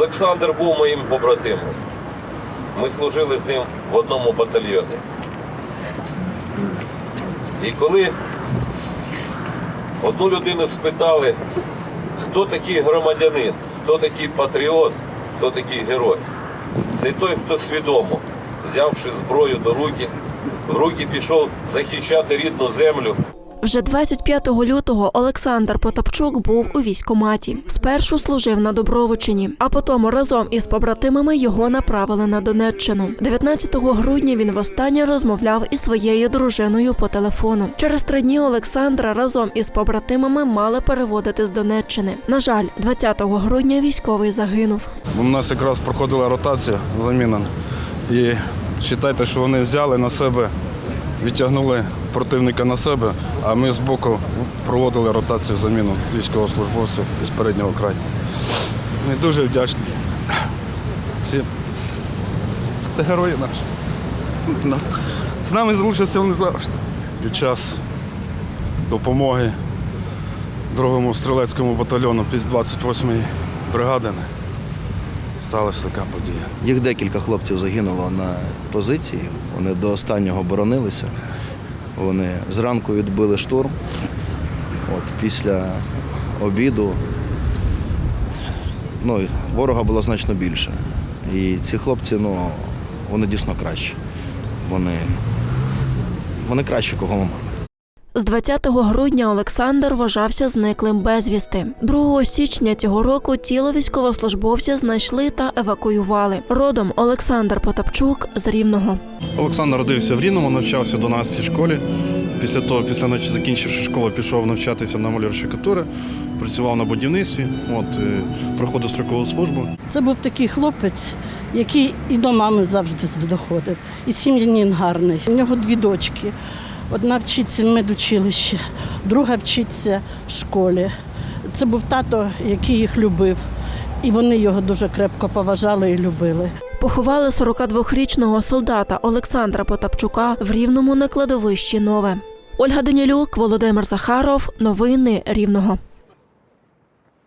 Олександр був моїм побратимом. Ми служили з ним в одному батальйоні. І коли одну людину спитали, хто такий громадянин, хто такий патріот, хто такий герой, це той, хто свідомо, взявши зброю до руки, в руки пішов захищати рідну землю, Вже 25 лютого Олександр Потапчук був у військкоматі. Спершу служив на Добровичині, а потім разом із побратимами його направили на Донеччину. 19 грудня він востаннє розмовляв із своєю дружиною по телефону. Через три дні Олександра разом із побратимами мали переводити з Донеччини. На жаль, 20 грудня військовий загинув. У нас якраз проходила ротація заміна. І вважайте, що вони взяли на себе, відтягнули противника на себе, а ми збоку проводили ротацію заміну військовослужбовців із переднього краю. Ми дуже вдячні. Всі. Це герої наші. З нами залишаться вони завжди. Під час допомоги другому стрілецькому батальйону 28-ї бригади сталася така подія. Їх декілька хлопців загинуло на позиції. Вони до останнього боронилися. Вони зранку відбили штурм. От, після обіду ну, ворога було значно більше. І ці хлопці, ну, вони дійсно кращі. Вони, вони кращі, кого маємо. З 20 грудня Олександр вважався зниклим безвісти. 2 січня цього року тіло військовослужбовця знайшли та евакуювали. Родом Олександр Потапчук з Рівного. Олександр родився в Рівному, навчався в 12 школі. Після того, після закінчивши школу, пішов навчатися на маляр штукатури, працював на будівництві, от, е, проходив строкову службу. Це був такий хлопець, який і до мами завжди доходив. І сім'янин гарний. У нього дві дочки. Одна вчиться в медучилищі, друга вчиться в школі. Це був тато, який їх любив. І вони його дуже крепко поважали і любили. Поховали 42-річного солдата Олександра Потапчука в Рівному на кладовищі Нове. Ольга Данілюк, Володимир Захаров. Новини Рівного.